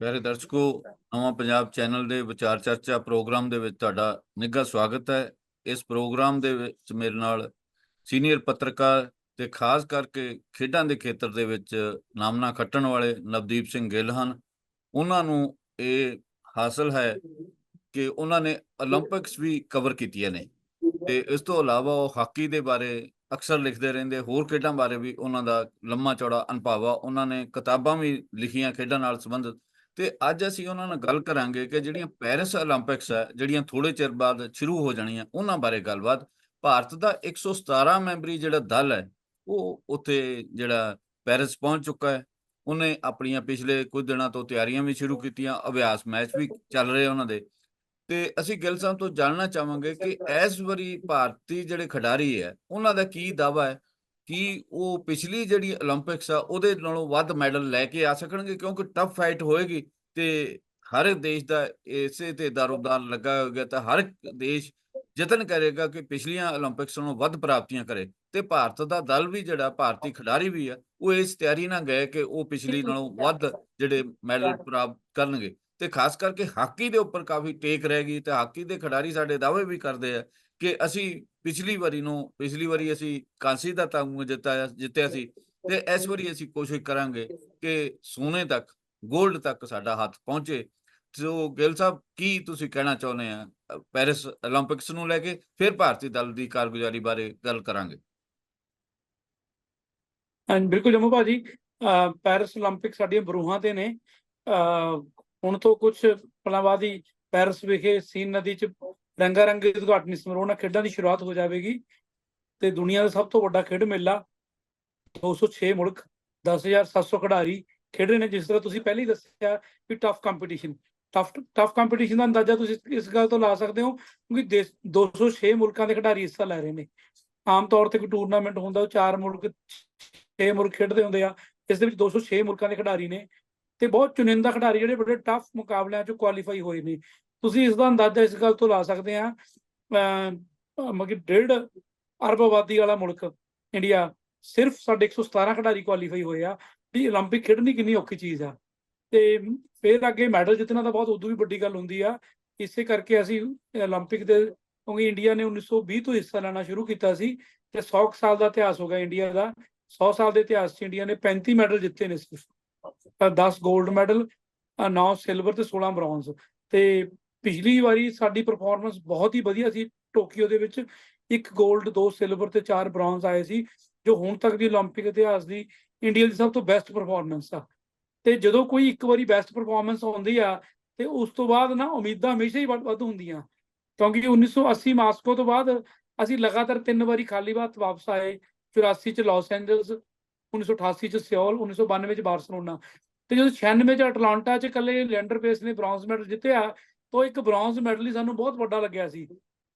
ਪਿਆਰੇ ਦਰਸ਼ਕੋ ਨਵਾਂ ਪੰਜਾਬ ਚੈਨਲ ਦੇ ਵਿਚਾਰ ਚਰਚਾ ਪ੍ਰੋਗਰਾਮ ਦੇ ਵਿੱਚ ਤੁਹਾਡਾ ਨਿੱਘਾ ਸਵਾਗਤ ਹੈ। ਇਸ ਪ੍ਰੋਗਰਾਮ ਦੇ ਵਿੱਚ ਮੇਰੇ ਨਾਲ ਸੀਨੀਅਰ ਪੱਤਰਕਾਰ ਤੇ ਖਾਸ ਕਰਕੇ ਖੇਡਾਂ ਦੇ ਖੇਤਰ ਦੇ ਵਿੱਚ ਨਾਮਨਾ ਖੱਟਣ ਵਾਲੇ ਨਵਦੀਪ ਸਿੰਘ ਗਿੱਲ ਹਨ। ਉਹਨਾਂ ਨੂੰ ਇਹ ਹਾਸਲ ਹੈ ਕਿ ਉਹਨਾਂ ਨੇ 올림픽ਸ ਵੀ ਕਵਰ ਕੀਤੀਆਂ ਨੇ ਤੇ ਇਸ ਤੋਂ ਇਲਾਵਾ ਉਹ ਹਾਕੀ ਦੇ ਬਾਰੇ ਅਕਸਰ ਲਿਖਦੇ ਰਹਿੰਦੇ ਹੋਰ ਖੇਡਾਂ ਬਾਰੇ ਵੀ ਉਹਨਾਂ ਦਾ ਲੰਮਾ ਚੌੜਾ ਅਨੁਭਵ ਆ। ਉਹਨਾਂ ਨੇ ਕਿਤਾਬਾਂ ਵੀ ਲਿਖੀਆਂ ਖੇਡਾਂ ਨਾਲ ਸੰਬੰਧਿਤ। ਤੇ ਅੱਜ ਅਸੀਂ ਉਹਨਾਂ ਨਾਲ ਗੱਲ ਕਰਾਂਗੇ ਕਿ ਜਿਹੜੀਆਂ ਪੈਰਿਸ 올림픽ਸ ਹੈ ਜਿਹੜੀਆਂ ਥੋੜੇ ਚਿਰ ਬਾਅਦ ਸ਼ੁਰੂ ਹੋ ਜਾਣੀਆਂ ਉਹਨਾਂ ਬਾਰੇ ਗੱਲਬਾਤ। ਭਾਰਤ ਦਾ 117 ਮੈਂਬਰੀ ਜਿਹੜਾ ਦਲ ਹੈ ਉਹ ਉੱਥੇ ਜਿਹੜਾ ਪੈਰਿਸ ਪਹੁੰਚ ਚੁੱਕਾ ਹੈ। ਉਹਨੇ ਆਪਣੀਆਂ ਪਿਛਲੇ ਕੁਝ ਦਿਨਾਂ ਤੋਂ ਤਿਆਰੀਆਂ ਵੀ ਸ਼ੁਰੂ ਕੀਤੀਆਂ ਅਭਿਆਸ ਮੈਚ ਵੀ ਚੱਲ ਰਹੇ ਉਹਨਾਂ ਦੇ। ਤੇ ਅਸੀਂ ਗਿੱਲ ਸਾਹਿਬ ਤੋਂ ਜਾਣਨਾ ਚਾਹਾਂਗੇ ਕਿ ਇਸ ਵਾਰੀ ਭਾਰਤੀ ਜਿਹੜੇ ਖਿਡਾਰੀ ਹੈ ਉਹਨਾਂ ਦਾ ਕੀ ਦਾਵਾ ਹੈ? ਕਿ ਉਹ ਪਿਛਲੀ ਜਿਹੜੀ 올림픽ਸ ਆ ਉਹਦੇ ਨਾਲੋਂ ਵੱਧ ਮੈਡਲ ਲੈ ਕੇ ਆ ਸਕਣਗੇ ਕਿਉਂਕਿ ਟਫ ਫਾਈਟ ਹੋਏਗੀ ਤੇ ਹਰ ਦੇਸ਼ ਦਾ ਇਸੇ ਤੇ ਦਾਰੋਦਾਰ ਲੱਗਾ ਹੋਇਆ ਤਾਂ ਹਰ ਇੱਕ ਦੇਸ਼ ਯਤਨ ਕਰੇਗਾ ਕਿ ਪਿਛਲੀਆਂ 올림픽ਸ ਨਾਲੋਂ ਵੱਧ ਪ੍ਰਾਪਤੀਆਂ ਕਰੇ। ਤੇ ਭਾਰਤ ਦਾ ਦਲ ਵੀ ਜਿਹੜਾ ਭਾਰਤੀ ਖਿਡਾਰੀ ਵੀ ਆ ਉਹ ਇਸ ਤਿਆਰੀ ਨਾਲ ਗਏ ਕਿ ਉਹ ਪਿਛਲੀ ਨਾਲੋਂ ਵੱਧ ਜਿਹੜੇ ਮੈਡਲ ਪ੍ਰਾਪਤ ਕਰਨਗੇ। ਤੇ ਖਾਸ ਕਰਕੇ ਹਾਕੀ ਦੇ ਉੱਪਰ ਕਾਫੀ ਟੇਕ ਰਹੇਗੀ ਗਈ ਤੇ ਹਾਕੀ ਦੇ ਖਿਡਾਰੀ ਸਾਡੇ ਦਾਅਵੇ ਵੀ ਕਰਦੇ ਆ ਕਿ ਅਸੀਂ ਪਿਛਲੀ ਵਾਰੀ ਨੂੰ, ਪਿਛਲੀ ਵਾਰੀ ਅਸੀਂ ਕਾਂਸੀ ਦਾ ਤਮਗਾ ਜਿੱਤਾਇਆ, ਜਿੱਤਿਆ ਸੀ ਤੇ ਇਸ ਵਾਰੀ ਅਸੀਂ ਕੋਸ਼ਿਸ਼ ਕਰਾਂਗੇ ਕਿ ਸੋਨੇ ਤੱਕ 골ਡ ਤੱਕ ਸਾਡਾ ਹੱਥ ਪਹੁੰਚੇ। ਜੋ ਗਿਲ ਸਾਹਿਬ, ਕੀ ਤੁਸੀਂ ਕਹਿਣਾ ਚਾਹੁੰਦੇ ਆ? ਪੈਰਿਸ 올림픽ਸ ਨੂੰ ਲੈ ਕੇ ਫਿਰ ਭਾਰਤੀ ਦਲ ਦੀ ਕਾਰਗੁਜ਼ਾਰੀ ਬਾਰੇ ਗੱਲ ਕਰਾਂਗੇ। ਹਾਂ ਬਿਲਕੁਲ ਜਮੂ ਭਾਜੀ। ਪੈਰਿਸ 올림픽 ਸਾਡੀਆਂ ਬਰੂਹਾਂ ਤੇ ਨੇ। ਹੁਣ ਤੋਂ ਕੁਝ ਪਲਾਂ ਬਾਅਦ ਹੀ ਪੈਰਿਸ ਵਿਖੇ ਸੀਨ ਨਦੀ 'ਚ ਰੰਗਾ ਰੰਗ ਉਦਘਾਟਨੀ ਸਮਾਰੋਹ ਨਾਲ ਖੇਡਾਂ ਦੀ ਸ਼ੁਰੂਆਤ ਹੋ ਜਾਵੇਗੀ ਤੇ ਦੁਨੀਆ ਦਾ ਸਭ ਤੋਂ ਵੱਡਾ ਖੇਡ ਮੇਲਾ 206 ਮੁਲਕ 10700 ਖਿਡਾਰੀ ਖੇਡ ਰਹੇ ਨੇ, ਜਿਸ ਤਰ੍ਹਾਂ ਤੁਸੀਂ ਪਹਿਲਾਂ ਹੀ ਦੱਸਿਆ ਵੀ tough competition tough tough competition ਦਾ ਅੰਦਾਜ਼ਾ ਤੁਸੀਂ ਇਸ- ਗੱਲ ਤੋਂ ਲਾ ਸਕਦੇ ਹੋ ਕਿਉਂਕਿ ਦੇਸ਼- 206 ਮੁਲਕਾਂ ਦੇ ਖਿਡਾਰੀ ਹਿੱਸਾ ਲੈ ਰਹੇ ਨੇ। ਆਮ ਤੌਰ ਤੇ ਕੋਈ ਟੂਰਨਾਮੈਂਟ ਹੁੰਦਾ, ਉਹ ਚਾਰ ਮੁਲਕ 6 ਮੁਲਕ ਖੇਡਦੇ ਹੁੰਦੇ ਆ, ਇਸ ਦੇ ਵਿੱਚ 206 ਮੁਲਕਾਂ ਦੇ ਖਿਡਾਰੀ ਨੇ ਤੇ ਬਹੁਤ ਚੁਣਿੰਦਾ ਖਿਡਾਰੀ ਜਿਹੜੇ ਬੜੇ ਟਫ ਮੁਕਾਬਲਿਆਂ 'ਚ ਕੁਆਲੀਫਾਈ ਹੋਏ ਨੇ। ਤੁਸੀਂ ਇਸ ਦਾ ਅੰਦਾਜ਼ਾ ਇਸ ਗੱਲ ਤੋਂ ਲਾ ਸਕਦੇ ਆ ਮਤਲਬ ਡੇਢ ਅਰਬ ਆਬਾਦੀ ਵਾਲਾ ਮੁਲਕ ਇੰਡੀਆ ਸਿਰਫ ਸਾਡੇ 117 ਖਿਡਾਰੀ ਕੁਆਲੀਫਾਈ ਹੋਏ ਆ, ਵੀ 올림픽 ਖੇਡਣੀ ਕਿੰਨੀ ਔਖੀ ਚੀਜ਼ ਆ। ਤੇ ਫਿਰ ਅੱਗੇ ਮੈਡਲ ਜਿੱਤਣਾ ਤਾਂ ਬਹੁਤ ਉਦੋਂ ਵੀ ਵੱਡੀ ਗੱਲ ਹੁੰਦੀ ਆ। ਇਸੇ ਕਰਕੇ ਅਸੀਂ 올림픽 ਦੇ, ਕਿਉਂਕਿ ਇੰਡੀਆ ਨੇ 1920 ਤੋਂ ਹਿੱਸਾ ਲੈਣਾ ਸ਼ੁਰੂ ਕੀਤਾ ਸੀ ਤੇ 100 ਸਾਲ ਦਾ ਇਤਿਹਾਸ ਹੋ ਗਿਆ ਇੰਡੀਆ ਦਾ। 100 ਸਾਲ ਦੇ ਇਤਿਹਾਸ 'ਚ ਇੰਡੀਆ ਨੇ 35 ਮੈਡਲ ਜਿੱਤੇ ਨੇ ਸਿਰਫ। 10 골ਡ ਮੈਡਲ 9 ਸਿਲਵਰ ਤੇ 16 ਬ੍ਰੌਂਜ਼ ਤੇ ਪਿਛਲੀ ਵਾਰੀ ਸਾਡੀ ਪਰਫਾਰਮੈਂਸ ਬਹੁਤ ਹੀ ਵਧੀਆ ਸੀ, ਟੋਕੀਓ ਦੇ ਵਿੱਚ ਇੱਕ 골ਡ ਦੋ ਸਿਲਵਰ ਤੇ ਚਾਰ ਬ੍ਰੌਂਜ਼ ਆਏ ਸੀ, ਜੋ ਹੁਣ ਤੱਕ ਦੀ 올림픽 ਇਤਿਹਾਸ ਦੀ ਇੰਡੀਆ ਦੀ ਸਭ ਤੋਂ ਬੈਸਟ ਪਰਫਾਰਮੈਂਸ ਆ। ਤੇ ਜਦੋਂ ਕੋਈ ਇੱਕ ਵਾਰੀ ਬੈਸਟ ਪਰਫਾਰਮੈਂਸ ਆਉਂਦੀ ਆ, ਤੇ ਉਸ ਤੋਂ ਬਾਅਦ ਨਾ ਉਮੀਦਾਂ ਹਮੇਸ਼ਾ ਹੀ ਵੱਧ ਹੁੰਦੀਆਂ। ਕਿਉਂਕਿ 1980 ਮਾਸਕੋ ਤੋਂ ਬਾਅਦ ਅਸੀਂ ਲਗਾਤਾਰ ਤਿੰਨ ਵਾਰੀ ਖਾਲੀ ਬਾਤ ਵਾਪਸ ਆਏ 84 ਚ ਲਾਸ ਐਂਜਲਸ 1988 ਚ ਸਿਓਲ 1992 ਚ ਬਾਰਸਲੋਨਾ ਤੇ ਜਦੋਂ 96 ਚ ਅਟਲਾਂਟਾ ਚ ਕੱਲੇ ਲੈਂਡਰ ਪੇਸ ਨੇ ਬ੍ਰੌਂਜ਼ ਮੈਡਲ ਜਿੱਤਿਆ ਤੋਂ ਇੱਕ ਬ੍ਰੌਂਜ਼ ਮੈਡਲ ਹੀ ਸਾਨੂੰ ਬਹੁਤ ਵੱਡਾ ਲੱਗਿਆ ਸੀ।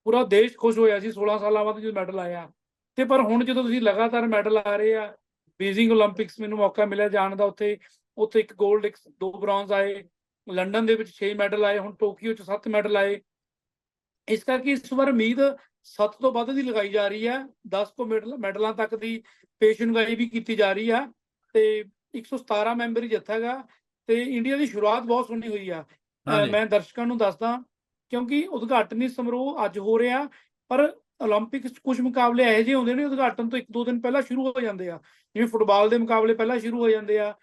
ਪੂਰਾ ਦੇਸ਼ ਖੁਸ਼ ਹੋਇਆ ਸੀ 16 ਸਾਲਾਂ ਬਾਅਦ ਜਦੋਂ ਮੈਡਲ ਆਇਆ। ਤੇ ਪਰ ਹੁਣ ਜਦੋਂ ਤੁਸੀਂ ਲਗਾਤਾਰ ਮੈਡਲ ਆ ਰਹੇ ਆ, ਬੀਜ਼ਿੰਗ 올림픽ਸ ਮੈਨੂੰ ਮੌਕਾ ਮਿਲਿਆ ਜਾਣ ਦਾ ਉੱਥੇ ਉੱਥੇ ਇੱਕ 골ਡ ਇੱਕ ਦੋ ਬ੍ਰੌਂਜ਼ ਆਏ। ਲੰਡਨ ਦੇ ਵਿੱਚ 6 ਮੈਡਲ ਆਏ, ਹੁਣ ਟੋਕੀਓ 'ਚ 7 ਮੈਡਲ ਆਏ। ਇਸ ਕਰਕੇ ਇਸ ਵਾਰ ਉਮੀਦ 7 ਤੋਂ ਵੱਧ ਦੀ ਲਗਾਈ ਜਾ ਰਹੀ ਹੈ 10 ਤੋਂ ਮੈਡਲ ਮੈਡਲਾਂ ਤੱਕ ਦੀ ਪੇਸ਼ਨਗੋਈ ਵੀ ਕੀਤੀ ਜਾ ਰਹੀ ਆ। ਤੇ 117 ਮੈਂਬਰ ਜੱਥਾ ਹੈਗਾ। ਤੇ ਇੰਡੀਆ ਦੀ ਸ਼ੁਰੂਆਤ ਬਹੁਤ ਸੋਹਣੀ ਹੋਈ ਆ। ਮੈਂ ਦਰਸ਼ਕਾਂ ਨੂੰ ਦੱਸਦਾ ਕਿਉਂਕਿ ਉਦਘਾਟਨੀ ਸਮਾਰੋਹ ਅੱਜ ਹੋ ਰਿਹਾ ਪਰ 올림픽ਸ ਕੁਝ ਮੁਕਾਬਲੇ ਇਹੋ ਜਿਹੇ ਹੁੰਦੇ ਨੇ ਉਦਘਾਟਨ ਤੋਂ 1-2 ਦਿਨ ਪਹਿਲਾਂ ਸ਼ੁਰੂ ਹੋ ਜਾਂਦੇ ਆ। ਜਿਵੇਂ ਫੁੱਟਬਾਲ ਦੇ ਮੁਕਾਬਲੇ ਪਹਿਲਾਂ ਸ਼ੁਰੂ ਹੋ ਜਾਂਦੇ ਆ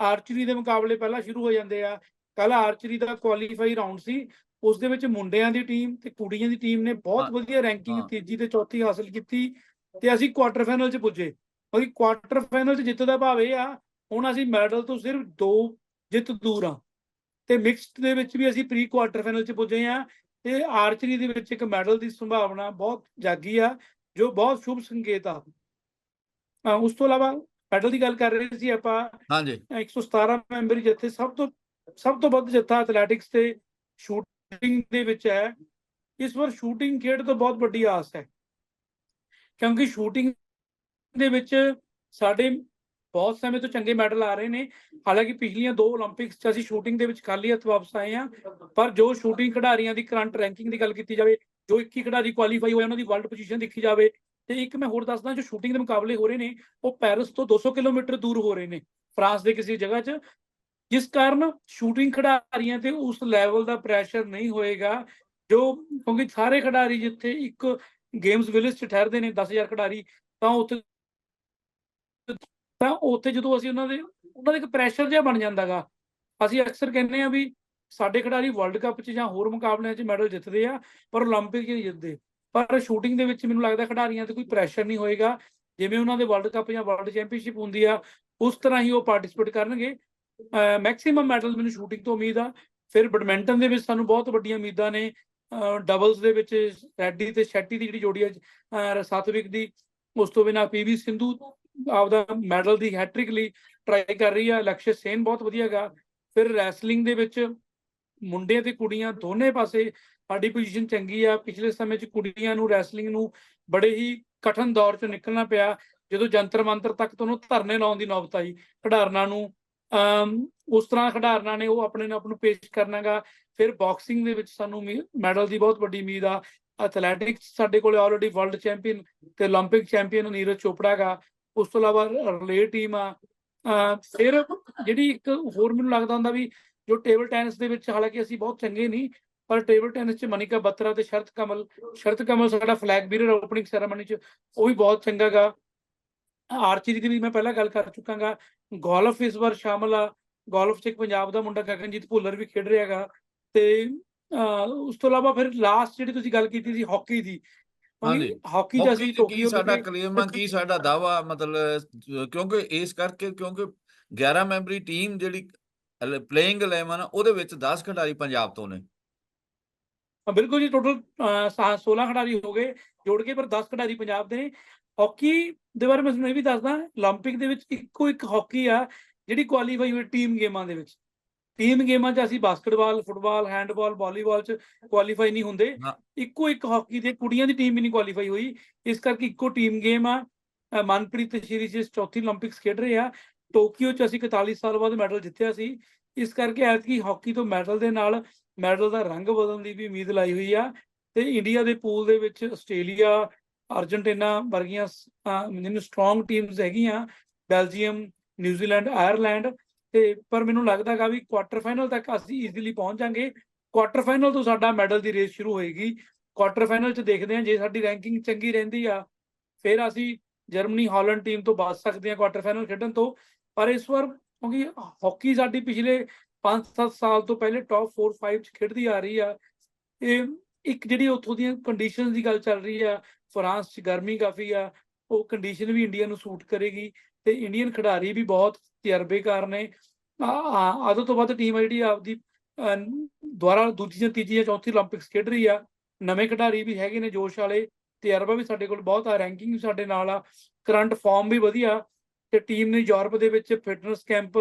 ਆਰਚਰੀ ਦੇ ਮੁਕਾਬਲੇ ਪਹਿਲਾਂ ਸ਼ੁਰੂ ਹੋ ਜਾਂਦੇ ਆ। ਕੱਲ ਆਰਚਰੀ ਦਾ ਕੁਆਲੀਫਾਈ ਰਾਉਂਡ ਸੀ ਉਸ ਦੇ ਵਿੱਚ ਮੁੰਡਿਆਂ ਦੀ ਟੀਮ ਤੇ ਕੁੜੀਆਂ ਦੀ ਟੀਮ ਨੇ ਬਹੁਤ ਵਧੀਆ ਰੈਂਕਿੰਗ ਤੀਜੀ ਤੇ ਚੌਥੀ ਹਾਸਲ ਕੀਤੀ ਤੇ ਅਸੀਂ ਕੁਆਟਰ ਫਾਈਨਲ 'ਚ ਪੁੱਜੇ। ਕਿਉਂਕਿ ਕੁਆਟਰ ਫਾਈਨਲ 'ਚ ਜਿੱਤ ਦਾ ਭਾਵ ਇਹ ਆ ਹੁਣ ਅਸੀਂ ਮੈਡਲ ਤੋਂ ਸਿਰਫ ਦੋ ਜਿੱਤ ਦੂਰ ਆ। ਤੇ ਮਿਕਸਡ ਦੇ ਵਿੱਚ ਵੀ ਅਸੀਂ ਪ੍ਰੀ ਕੁਆਟਰ ਫਾਈਨਲ 'ਚ ਪੁੱਜੇ ਆ ਤੇ ਆਰਚਰੀ ਦੇ ਵਿੱਚ ਇੱਕ ਮੈਡਲ ਦੀ ਸੰਭਾਵਨਾ ਬਹੁਤ ਜਾਗੀ ਆ ਜੋ ਬਹੁਤ ਸ਼ੁਭ ਸੰਕੇਤ ਆ। ਉਸ ਤੋਂ ਇਲਾਵਾ ਮੈਡਲ ਦੀ ਗੱਲ ਕਰ ਰਹੇ ਸੀ ਆਪਾਂ ਹਾਂਜੀ। 117 ਮੈਂਬਰੀ ਜੱਥੇ ਸਭ ਤੋਂ ਸਭ ਤੋਂ ਵੱਧ ਜੱਥਾ ਐਥਲੈਟਿਕਸ ਤੇ ਸ਼ੂਟਿੰਗ ਦੇ ਵਿੱਚ ਹੈ ਇਸ ਵਾਰ ਸ਼ੂਟਿੰਗ ਖੇਡ ਤੋਂ ਬਹੁਤ ਵੱਡੀ ਆਸ ਹੈ। ਕਿਉਂਕਿ ਸ਼ੂਟਿੰਗ ਦੇ ਵਿੱਚ ਸਾਡੇ ਬਹੁਤ ਸਮੇਂ ਤੋਂ ਚੰਗੇ ਮੈਡਲ ਆ ਰਹੇ ਨੇ। ਹਾਲਾਂਕਿ ਪਿਛਲੀਆਂ ਦੋ 올림픽ਸ 'ਚ ਅਸੀਂ ਸ਼ੂਟਿੰਗ ਦੇ ਵਿੱਚ ਖਾਲੀ ਹੱਥ ਵਾਪਸ ਆਏ ਆ ਪਰ ਜੋ ਸ਼ੂਟਿੰਗ ਖਿਡਾਰੀਆਂ ਦੀ ਕਰੰਟ ਰੈਂਕਿੰਗ ਦੀ ਗੱਲ ਕੀਤੀ ਜਾਵੇ, ਜੋ 21 ਖਿਡਾਰੀ ਕੁਆਲੀਫਾਈ ਹੋਏ ਉਹਨਾਂ ਦੀ ਵਰਲਡ ਪੋਜੀਸ਼ਨ ਦੇਖੀ ਜਾਵੇ, ਤੇ ਇੱਕ ਮੈਂ ਹੋਰ ਦੱਸਦਾ, ਜੋ ਸ਼ੂਟਿੰਗ ਦੇ ਮੁਕਾਬਲੇ ਹੋ ਰਹੇ ਨੇ, ਉਹ ਪੈਰਿਸ ਤੋਂ 200 ਕਿਲੋਮੀਟਰ ਦੂਰ ਹੋ ਰਹੇ ਨੇ, ਫਰਾਂਸ ਦੇ ਕਿਸੇ ਜਗ੍ਹਾ 'ਚ। ਜਿਸ ਕਾਰਨ ਸ਼ੂਟਿੰਗ ਖਿਡਾਰੀਆਂ ਤੇ ਉਸ ਲੈਵਲ ਦਾ ਪ੍ਰੈਸ਼ਰ ਨਹੀਂ ਹੋਏਗਾ, ਜੋ ਕਿਉਂਕਿ ਸਾਰੇ ਖਿਡਾਰੀ ਜਿੱਥੇ ਇੱਕ ਗੇਮਸ ਵਿਲੇਜ 'ਚ ਠਹਿਰਦੇ ਨੇ 10000 ਖਿਡਾਰੀ, ਤਾਂ ਉੱਥੇ ਤਾਂ ਉੱਥੇ ਜਦੋਂ ਅਸੀਂ ਉਹਨਾਂ ਦੇ ਉਹਨਾਂ ਦਾ ਇੱਕ ਪ੍ਰੈਸ਼ਰ ਜਿਹਾ ਬਣ ਜਾਂਦਾਗਾ ਅਸੀਂ ਅਕਸਰ ਕਹਿੰਦੇ ਆ ਵੀ ਸਾਡੇ ਖਿਡਾਰੀ ਵਰਲਡ ਕੱਪ 'ਚ ਜਾਂ ਹੋਰ ਮੁਕਾਬਲਿਆਂ 'ਚ ਮੈਡਲ ਜਿੱਤਦੇ ਆ ਪਰ 올림픽 'ਚ ਨਹੀਂ ਜਿੱਤਦੇ ਪਰ ਸ਼ੂਟਿੰਗ ਦੇ ਵਿੱਚ ਮੈਨੂੰ ਲੱਗਦਾ ਖਿਡਾਰੀਆਂ ਤੇ ਕੋਈ ਪ੍ਰੈਸ਼ਰ ਨਹੀਂ ਹੋਏਗਾ ਜਿਵੇਂ ਉਹਨਾਂ ਦੇ ਵਰਲਡ ਕੱਪ ਜਾਂ ਵਰਲਡ ਚੈਂਪੀਅਨਸ਼ਿਪ ਹੁੰਦੀ ਆ ਉਸ ਤਰ੍ਹਾਂ ਹੀ ਉਹ ਪਾਰਟਿਸਿਪੇਟ ਕਰਨਗੇ ਮੈਕਸਿਮਮ ਮੈਡਲ ਮੈਨੂੰ ਸ਼ੂਟਿੰਗ ਤੋਂ ਉਮੀਦ ਆ ਫਿਰ ਬੈਡਮਿੰਟਨ ਦੇ ਵਿੱਚ ਸਾਨੂੰ ਬਹੁਤ ਵੱਡੀਆਂ ਉਮੀਦਾਂ ਨੇ ਡਬਲਸ ਦੇ ਵਿੱਚ ਰੈਡੀ ਤੇ ਸ਼ੈਟੀ ਦੀ ਜਿਹੜੀ ਜੋੜੀ ਹੈ ਸਤਵਿਕ ਦੀ ਉਸ ਤੋਂ ਬਿਨਾਂ ਪੀਵੀ ਸਿੰਧੂ ਆਪਦਾ ਮੈਡਲ ਦੀ ਹੈਟ੍ਰਿਕ ਲਈ ਟਰਾਈ ਕਰ ਰਹੀ ਆ ਲਕਸ਼ਯ ਸੇਨ ਬਹੁਤ ਵਧੀਆ ਗਾ ਫਿਰ ਰੈਸਲਿੰਗ ਦੇ ਵਿੱਚ ਮੁੰਡੇ ਤੇ ਕੁੜੀਆਂ ਦੋਨੇ ਪਾਸੇ ਸਾਡੀ ਪੋਜੀਸ਼ਨ ਚੰਗੀ ਆ ਪਿਛਲੇ ਸਮੇਂ 'ਚ ਕੁੜੀਆਂ ਨੂੰ ਰੈਸਲਿੰਗ ਨੂੰ ਬੜੇ ਹੀ ਕਠਨ ਦੌਰ 'ਚੋਂ ਨਿਕਲਣਾ ਪਿਆ ਜਦੋਂ ਜੰਤਰ ਮੰਤਰ ਤੱਕ ਤੋਂ ਉਹਨੂੰ ਧਰਨੇ ਲਾਉਣ ਦੀ ਨੌਬਤ ਆਈ ਖਿਡਾਰਨਾਂ ਨੂੰ ਅਮ ਉਸ ਤਰ੍ਹਾਂ ਖਿਡਾਰਨਾਂ ਨੇ ਉਹ ਆਪਣੇ ਆਪ ਨੂੰ ਪੇਸ਼ ਕਰਨਾਗਾ ਫਿਰ ਬਾਕਸਿੰਗ ਦੇ ਵਿੱਚ ਸਾਨੂੰ ਮੈਡਲ ਦੀ ਬਹੁਤ ਵੱਡੀ ਉਮੀਦ ਆ ਐਥਲੈਟਿਕਸ ਸਾਡੇ ਕੋਲੇ ਆਲਰੇਡੀ ਵਰਲਡ ਚੈਂਪੀਅਨ ਤੇ 올림픽 ਚੈਂਪੀਅਨ ਨੀਰਜ ਚੋਪੜਾ ਗਾ ਉਸ ਤੋਂ ਇਲਾਵਾ ਰਿਲੇ ਟੀਮ ਆ ਫਿਰ ਜਿਹੜੀ ਇੱਕ ਹੋਰ ਮੈਨੂੰ ਲੱਗਦਾ ਹੁੰਦਾ ਵੀ ਜੋ ਟੇਬਲ ਟੈਨਿਸ ਦੇ ਵਿੱਚ ਹਾਲਾਂਕਿ ਅਸੀਂ ਬਹੁਤ ਚੰਗੇ ਨਹੀਂ, ਪਰ ਟੇਬਲ ਟੈਨਿਸ 'ਚ ਮਨਿਕਾ ਬੱਤਰਾ ਤੇ ਸ਼ਰਤ ਕਮਲ ਸ਼ਰਤ ਕਮਲ ਸਾਡਾ ਫਲੈਗ ਬੀਰਰ ਓਪਨਿੰਗ ਸੈਰੇਮਨੀ 'ਚ, ਉਹ ਵੀ ਬਹੁਤ ਚੰਗਾ ਗਾ। ਆਰਚਰੀ ਦੀ ਵੀ ਮੈਂ ਪਹਿਲਾਂ ਗੱਲ ਕਰ ਚੁੱਕਾਂਗਾ ਗੋਲਫ ਇਸ ਵਾਰ ਸ਼ਾਮਲ ਆ। ਗੋਲਫ 'ਚ ਇੱਕ ਪੰਜਾਬ ਦਾ ਮੁੰਡਾ ਗਗਨਜੀਤ ਭੁੱਲਰ ਵੀ ਖੇਡ ਰਿਹਾਗਾ ਤੇ, ਅਹ ਉਸ ਤੋਂ ਇਲਾਵਾ ਫਿਰ ਲਾਸਟ ਜਿਹੜੀ ਤੁਸੀਂ ਗੱਲ ਕੀਤੀ ਸੀ ਹਾਕੀ ਦੀ ਹਾਂਜੀ। ਹਾਕੀ 'ਚ ਹਾਕੀ ਅਸੀਂ 'ਚ ਕੀ ਟੋਕੀਓ ਸਾਡਾ ਵਿਖੇ ਕਲੇਮ ਆ ਕੀ ਸਾਡਾ ਦਾਵਾ ਮਤਲਬ ਅਹ, ਕਿਉਂਕਿ ਇਸ ਕਰਕੇ ਕਿਉਂਕਿ 11 ਮੈਂਬਰੀ ਟੀਮ ਜਿਹੜੀ ਪਲੇਇੰਗ 11 ਉਹਦੇ ਵਿੱਚ 10 ਖਿਡਾਰੀ ਪੰਜਾਬ ਤੋਂ ਨੇ ਹਾਂ, ਬਿਲਕੁਲ ਜੀ ਟੋਟਲ 16 ਖਿਡਾਰੀ ਹੋ ਗਏ ਜੋੜ ਕੇ ਪਰ 10 ਖਿਡਾਰੀ ਪੰਜਾਬ ਦੇ ਨੇ ਹਾਕੀ ਦੇ ਬਾਰੇ ਮੈਂ ਤੁਹਾਨੂੰ ਇਹ ਵੀ ਦੱਸਦਾ 올림픽 ਦੇ ਵਿੱਚ ਇੱਕੋ ਇੱਕ ਹਾਕੀ ਆ ਜਿਹੜੀ ਕੁਆਲੀਫਾਈ ਹੋਈ ਟੀਮ ਗੇਮਾਂ ਦੇ ਵਿੱਚ ਤਿੰਨ ਗੇਮਾਂ 'ਚ ਅਸੀਂ ਬਾਸਕਟਬਾਲ ਫੁੱਟਬਾਲ ਹੈਂਡਬਾਲ ਵਾਲੀਬਾਲ 'ਚ ਕੁਆਲੀਫਾਈ ਨਹੀਂ ਹੁੰਦੇ। ਇੱਕੋ ਇੱਕ ਹਾਕੀ ਦੇ ਕੁੜੀਆਂ ਦੀ ਟੀਮ ਵੀ ਨਹੀਂ ਕੁਆਲੀਫਾਈ ਹੋਈ। ਇਸ ਕਰਕੇ ਇੱਕੋ ਟੀਮ ਗੇਮ ਆ। ਮਨਪ੍ਰੀਤ ਸ਼ੀਰੀ ਜਿਸ ਚੌਥੀ 올림픽ਸ ਖੇਡ ਰਹੇ ਆ। ਟੋਕੀਓ 'ਚ ਅਸੀਂ 41 ਸਾਲ ਬਾਅਦ ਮੈਡਲ ਜਿੱਤਿਆ ਸੀ। ਇਸ ਕਰਕੇ ਐਤਕੀ ਹਾਕੀ ਤੋਂ ਮੈਡਲ ਦੇ ਨਾਲ ਮੈਡਲ ਦਾ ਰੰਗ ਬਦਲਣ ਦੀ ਵੀ ਉਮੀਦ ਲਾਈ ਹੋਈ ਆ। ਤੇ ਇੰਡੀਆ ਦੇ ਪੂਲ ਦੇ ਵਿੱਚ ਆਸਟ੍ਰੇਲੀਆ ਅਰਜਨਟੀਨਾ ਵਰਗੀਆਂ ਜਿਹਨੂੰ ਸਟਰੋਂਗ ਟੀਮਸ ਹੈਗੀਆਂ। ਬੈਲਜੀਅਮ ਨਿਊਜ਼ੀਲੈਂਡ ਆਇਰਲੈਂਡ ਤੇ ਪਰ ਮੈਨੂੰ ਲੱਗਦਾਗਾ ਵੀ ਕੁਆਟਰ ਫਾਈਨਲ ਤੱਕ ਅਸੀਂ ਈਜ਼ੀਲੀ ਪਹੁੰਚ ਜਾਾਂਗੇ। ਕੁਆਟਰ ਫਾਈਨਲ ਤੋਂ ਸਾਡਾ ਮੈਡਲ ਦੀ ਰੇਸ ਸ਼ੁਰੂ ਹੋਏਗੀ। ਕੁਆਟਰ ਫਾਈਨਲ 'ਚ ਦੇਖਦੇ ਹਾਂ, ਜੇ ਸਾਡੀ ਰੈਂਕਿੰਗ ਚੰਗੀ ਰਹਿੰਦੀ ਆ, ਫਿਰ ਅਸੀਂ ਜਰਮਨੀ ਹਾਲੈਂਡ ਟੀਮ ਤੋਂ ਬਚ ਸਕਦੇ ਹਾਂ ਕੁਆਟਰ ਫਾਈਨਲ ਖੇਡਣ ਤੋਂ। ਪਰ ਇਸ ਵਾਰ ਕਿਉਂਕਿ ਹਾਕੀ ਸਾਡੀ ਪਿਛਲੇ 5-7 ਸਾਲ ਤੋਂ ਪਹਿਲੇ ਟੌਪ 4-5 'ਚ ਖੇਡਦੀ ਆ ਰਹੀ ਆ। ਇਹ ਇੱਕ ਜਿਹੜੀ ਉੱਥੋਂ ਦੀਆਂ ਕੰਡੀਸ਼ਨਸ ਦੀ ਗੱਲ ਚੱਲ ਰਹੀ ਆ, ਫਰਾਂਸ 'ਚ ਗਰਮੀ ਕਾਫੀ ਆ, ਉਹ ਕੰਡੀਸ਼ਨ ਵੀ ਇੰਡੀਆ ਨੂੰ ਸੂਟ ਕਰੇਗੀ। ਤੇ ਇੰਡੀਅਨ ਖਿਡਾਰੀ ਵੀ ਬਹੁਤ ਤਜਰਬੇਕਾਰ ਨੇ ਆਦੋ ਤੋਂ ਵੱਧ ਟੀਮ ਜਿਹੜੀ ਆਪਦੀ ਦੁਆਰਾ ਦੂਜੀ ਜਾਂ ਤੀਜੀ ਜਾਂ ਚੌਥੀ 올림픽ਸ ਖੇਡ ਰਹੀ ਆ। ਨਵੇਂ ਖਿਡਾਰੀ ਵੀ ਹੈਗੇ ਨੇ ਜੋਸ਼ ਵਾਲੇ ਤਜਰਬਾ ਵੀ ਸਾਡੇ ਕੋਲ ਬਹੁਤ ਆ। ਰੈਂਕਿੰਗ ਸਾਡੇ ਨਾਲ ਆ। ਕਰੰਟ ਫਾਰਮ ਵੀ ਵਧੀਆ ਤੇ ਟੀਮ ਨੇ ਯੂਰਪ ਦੇ ਵਿੱਚ ਫਿਟਨੈਸ ਕੈਂਪ